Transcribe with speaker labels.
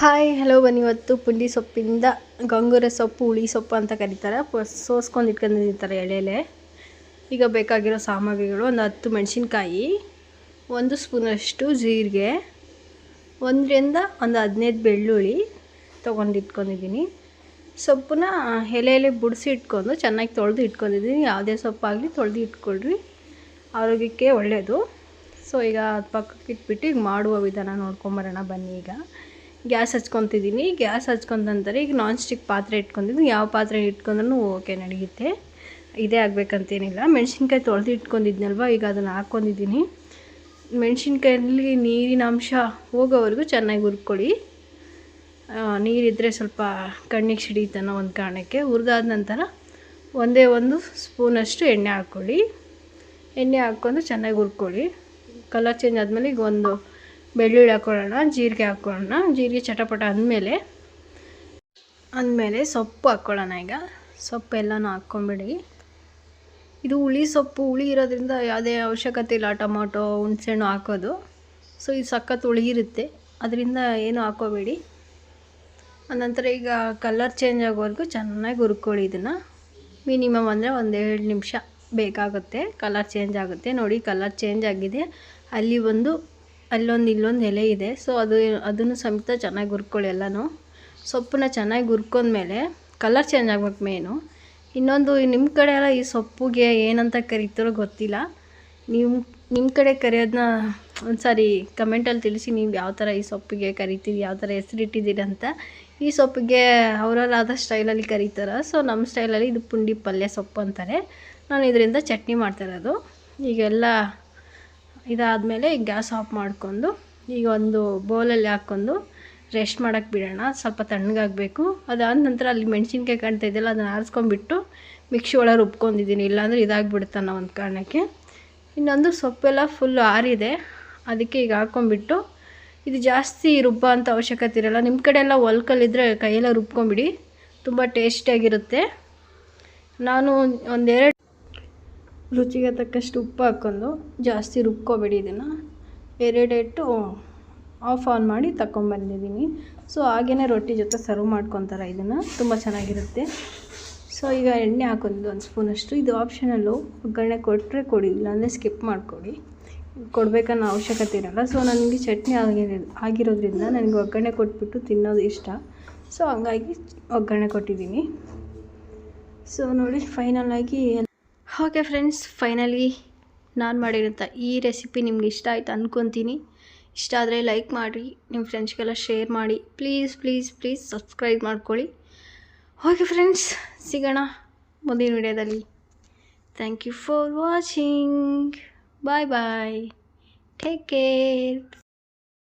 Speaker 1: Hi hello ಬನ್ನಿ ಇವತ್ತು ಪುಂಡಿ ಸೊಪ್ಪಿಂದ ಗಂಗೂರ ಸೊಪ್ಪು, ಹುಳಿ ಸೊಪ್ಪು ಅಂತ ಕರೀತಾರೆ. ಸೋಸ್ಕೊಂಡು ಇಟ್ಕೊಂಡಿರ್ತಾರೆ ಎಳೆಲೆ ಈಗ ಬೇಕಾಗಿರೋ ಸಾಮಗ್ರಿಗಳು ಒಂದು ಹತ್ತು ಮೆಣಸಿನ್ಕಾಯಿ, ಒಂದು ಸ್ಪೂನಷ್ಟು ಜೀರಿಗೆ, ಒಂದರಿಂದ ಒಂದು ಹದಿನೈದು ಬೆಳ್ಳುಳ್ಳಿ ತೊಗೊಂಡು ಇಟ್ಕೊಂಡಿದ್ದೀನಿ. ಸೊಪ್ಪನ್ನ ಎಲೆಯಲ್ಲಿ ಬಿಡಿಸಿ ಇಟ್ಕೊಂಡು ಚೆನ್ನಾಗಿ ತೊಳೆದು ಇಟ್ಕೊಂಡಿದ್ದೀನಿ. ಯಾವುದೇ ಸೊಪ್ಪಾಗಲಿ ತೊಳೆದು ಇಟ್ಕೊಳ್ರಿ. ಆರೋಗ್ಯಕ್ಕೆ ಒಳ್ಳೆಯದು ಸೊ ಈಗ ಪಕ್ಕಕ್ಕೆ ಇಟ್ಬಿಟ್ಟು ಈಗ ಮಾಡುವ ವಿಧಾನ ನೋಡ್ಕೊಂಬರೋಣ ಬನ್ನಿ ಈಗ. ಗ್ಯಾಸ್ ಹಚ್ಕೊತಿದ್ದೀನಿ. ಗ್ಯಾಸ್ ಹಚ್ಕೊಂತ ನಂತರ ಈಗ ನಾನ್ ಸ್ಟಿಕ್ ಪಾತ್ರೆ ಇಟ್ಕೊಂಡಿದ್ದೀನಿ. ಯಾವ ಪಾತ್ರೆ ಇಟ್ಕೊಂಡ್ರೂ ಓಕೆ ನಡೆಯುತ್ತೆ. ಇದೇ ಆಗಬೇಕಂತೇನಿಲ್ಲ. ಮೆಣಸಿನ್ಕಾಯಿ ತೊಳೆದು ಇಟ್ಕೊಂಡಿದ್ನಲ್ವ, ಈಗ ಅದನ್ನು ಹಾಕ್ಕೊಂಡಿದ್ದೀನಿ. ಮೆಣಸಿನ್ಕಾಯಲ್ಲಿ ನೀರಿನ ಅಂಶ ಹೋಗೋವರೆಗೂ ಚೆನ್ನಾಗಿ ಹುರ್ಕೊಳ್ಳಿ. ನೀರಿದ್ದರೆ ಸ್ವಲ್ಪ ಕಣ್ಣಿಗೆ ಸಿಡಿತನ್ನೋ ಒಂದು ಕಾರಣಕ್ಕೆ. ಹುರಿದಾದ ನಂತರ ಒಂದೇ ಒಂದು ಸ್ಪೂನಷ್ಟು ಎಣ್ಣೆ ಹಾಕ್ಕೊಳ್ಳಿ. ಎಣ್ಣೆ ಹಾಕ್ಕೊಂಡು ಚೆನ್ನಾಗಿ ಹುರ್ಕೊಳ್ಳಿ. ಕಲರ್ ಚೇಂಜ್ ಆದಮೇಲೆ ಈಗ ಒಂದು ಬೆಳ್ಳುಳ್ಳಿ ಹಾಕ್ಕೊಳ್ಳೋಣ ಜೀರಿಗೆ ಹಾಕ್ಕೊಳ್ಳೋಣ ಜೀರಿಗೆ ಚಟಪಟ ಅಂದಮೇಲೆ ಅಂದಮೇಲೆ ಸೊಪ್ಪು ಹಾಕ್ಕೊಳ್ಳೋಣ ಈಗ. ಸೊಪ್ಪು ಎಲ್ಲನೂ ಹಾಕ್ಕೊಂಬಿಡಿ. ಇದು ಹುಳಿ ಸೊಪ್ಪು, ಹುಳಿ ಇರೋದ್ರಿಂದ ಯಾವುದೇ ಅವಶ್ಯಕತೆ ಇಲ್ಲ, ಟೊಮೊಟೊ, ಹುಣಸೆಹಣ್ಣು ಹಾಕೋದು. ಸೊ, ಇದು ಸಖತ್ ಹುಳಿ ಇರುತ್ತೆ. ಅದರಿಂದ ಏನು ಹಾಕೋಬೇಡಿ. ಅನಂತರ ಈಗ ಕಲರ್ ಚೇಂಜ್ ಆಗೋವರೆಗೂ ಚೆನ್ನಾಗಿ ಹುರ್ಕೊಳ್ಳಿ ಇದನ್ನು. ಮಿನಿಮಮ್ ಅಂದರೆ ಒಂದು ಎರಡು ನಿಮಿಷ ಬೇಕಾಗುತ್ತೆ. ಕಲರ್ ಚೇಂಜ್ ಆಗುತ್ತೆ. ನೋಡಿ, ಕಲರ್ ಚೇಂಜ್ ಆಗಿದೆ. ಅಲ್ಲಿ ಒಂದು ಅಲ್ಲೊಂದು ಇಲ್ಲೊಂದು ಎಲೆ ಇದೆ. ಸೊ ಅದು ಅದನ್ನು ಸಮೇತ ಚೆನ್ನಾಗಿ ಹುರ್ಕೊಳ್ಳಿ ಎಲ್ಲನೂ. ಸೊಪ್ಪನ್ನ ಚೆನ್ನಾಗಿ ಹುರ್ಕೊಂಡ್ಮೇಲೆ ಕಲರ್ ಚೇಂಜ್ ಆಗ್ಬೇಕು ಮೇನು ಇನ್ನೊಂದು ನಿಮ್ಮ ಕಡೆ ಎಲ್ಲ ಈ ಸೊಪ್ಪಿಗೆ ಏನಂತ ಕರೀತಾರೋ ಗೊತ್ತಿಲ್ಲ. ನಿಮ್ಮ ನಿಮ್ಮ ಕಡೆ ಕರೆಯೋದನ್ನ ಒಂದು ಸಾರಿ ಕಮೆಂಟಲ್ಲಿ ತಿಳಿಸಿ ನೀವು ಯಾವ ಥರ ಈ ಸೊಪ್ಪಿಗೆ ಕರಿತೀರಿ, ಯಾವ ಥರ ಹೆಸರಿಟ್ಟಿದ್ದೀರಿ ಅಂತ. ಈ ಸೊಪ್ಪಿಗೆ ಅವರಲ್ಲಾದ ಸ್ಟೈಲಲ್ಲಿ ಕರೀತಾರೆ. ಸೊ ನಮ್ಮ ಸ್ಟೈಲಲ್ಲಿ ಇದು ಪುಂಡಿ ಪಲ್ಯ ಸೊಪ್ಪು ಅಂತಾರೆ. ನಾನು ಇದರಿಂದ ಚಟ್ನಿ ಮಾಡ್ತಿರೋದು ಈಗೆಲ್ಲ ಇದಾದಮೇಲೆ ಗ್ಯಾಸ್ ಆಫ್ ಮಾಡ್ಕೊಂಡು ಈಗ ಒಂದು ಬೌಲಲ್ಲಿ ಹಾಕ್ಕೊಂಡು ರೆಸ್ಟ್ ಮಾಡೋಕ್ಕೆ ಬಿಡೋಣ. ಸ್ವಲ್ಪ ತಣ್ಣಗಾಗಬೇಕು. ಅದಾದ ನಂತರ ಅಲ್ಲಿ ಮೆಣಸಿನ್ಕಾಯಿ ಕಾಣ್ತಾ ಇದೆಯಲ್ಲ, ಅದನ್ನು ಆರಿಸ್ಕೊಂಡ್ಬಿಟ್ಟು ಮಿಕ್ಸಿ ಒಳಗೆ ರುಬ್ಕೊಂಡಿದ್ದೀನಿ. ಇಲ್ಲಾಂದರೆ ಅನ್ನೋ ಒಂದು ಕಾರಣಕ್ಕೆ. ಇನ್ನೊಂದು ಸೊಪ್ಪೆಲ್ಲ ಫುಲ್ಲು ಆರಿದೆ. ಅದಕ್ಕೆ ಈಗ ಹಾಕ್ಕೊಂಬಿಟ್ಟು ಇದು ಜಾಸ್ತಿ ರುಬ್ಬೋ ಅಂತ ಅವಶ್ಯಕತೆ ಇರಲ್ಲ. ನಿಮ್ಮ ಕಡೆ ಎಲ್ಲ ಒಲ್ಕಲ್ಲಿದ್ದರೆ ಕೈಯೆಲ್ಲ ರುಬ್ಕೊಂಬಿಡಿ ತುಂಬ ಟೇಸ್ಟಿಯಾಗಿರುತ್ತೆ. ನಾನು ಒಂದೆರಡು ರುಚಿಗೆ ತಕ್ಕಷ್ಟು ಉಪ್ಪು ಹಾಕ್ಕೊಂಡು ಜಾಸ್ತಿ ರುಬ್ಕೋಬೇಡಿ ಇದನ್ನು. ಎರಡೆಟ್ಟು ಆಫ್ ಆನ್ ಮಾಡಿ ತಗೊಂಬಂದಿದ್ದೀನಿ ಸೊ ಹಾಗೆಯೇ ರೊಟ್ಟಿ ಜೊತೆ ಸರ್ವ್ ಮಾಡ್ಕೊತಾರೆ ಇದನ್ನು. ತುಂಬ ಚೆನ್ನಾಗಿರುತ್ತೆ. ಸೊ ಈಗ ಎಣ್ಣೆ ಹಾಕೊಂಡು ಒಂದು ಸ್ಪೂನಷ್ಟು. ಇದು ಆಪ್ಷನಲ್ಲು ಒಗ್ಗರಣೆ ಕೊಟ್ಟರೆ ಕೊಡಿ, ಇಲ್ಲಾಂದರೆ ಸ್ಕಿಪ್ ಮಾಡಿಕೊಡಿ. ಕೊಡಬೇಕನ್ನೋ ಅವಶ್ಯಕತೆ ಇರಲ್ಲ. ಸೊ ನನಗೆ ಚಟ್ನಿ ಆಗಿರೋ ಆಗಿರೋದ್ರಿಂದ ನನಗೆ ಒಗ್ಗರಣೆ ಕೊಟ್ಬಿಟ್ಟು ತಿನ್ನೋದು ಇಷ್ಟ. ಸೊ ಹಂಗಾಗಿ ಒಗ್ಗರಣೆ ಕೊಟ್ಟಿದ್ದೀನಿ. ಸೊ ನೋಡಿ ಫೈನಲ್ ಆಗಿ ಓಕೆ ಫ್ರೆಂಡ್ಸ್ ಫೈನಲಿ ನಾನು ಮಾಡಿರೋಂಥ ಈ ರೆಸಿಪಿ ನಿಮ್ಗೆ ಇಷ್ಟ ಆಯ್ತು ಅಂದ್ಕೊತೀನಿ ಇಷ್ಟ ಆದರೆ ಲೈಕ್ ಮಾಡಿ ನಿಮ್ಮ ಫ್ರೆಂಡ್ಸ್ಗೆಲ್ಲ ಶೇರ್ ಮಾಡಿ. ಪ್ಲೀಸ್ ಪ್ಲೀಸ್ ಪ್ಲೀಸ್ ಸಬ್ಸ್ಕ್ರೈಬ್ ಮಾಡ್ಕೊಳ್ಳಿ. ಓಕೆ ಫ್ರೆಂಡ್ಸ್ ಸಿಗೋಣ ಮುಂದಿನ ವಿಡಿಯೋದಲ್ಲಿ. Thank you for watching bye bye take care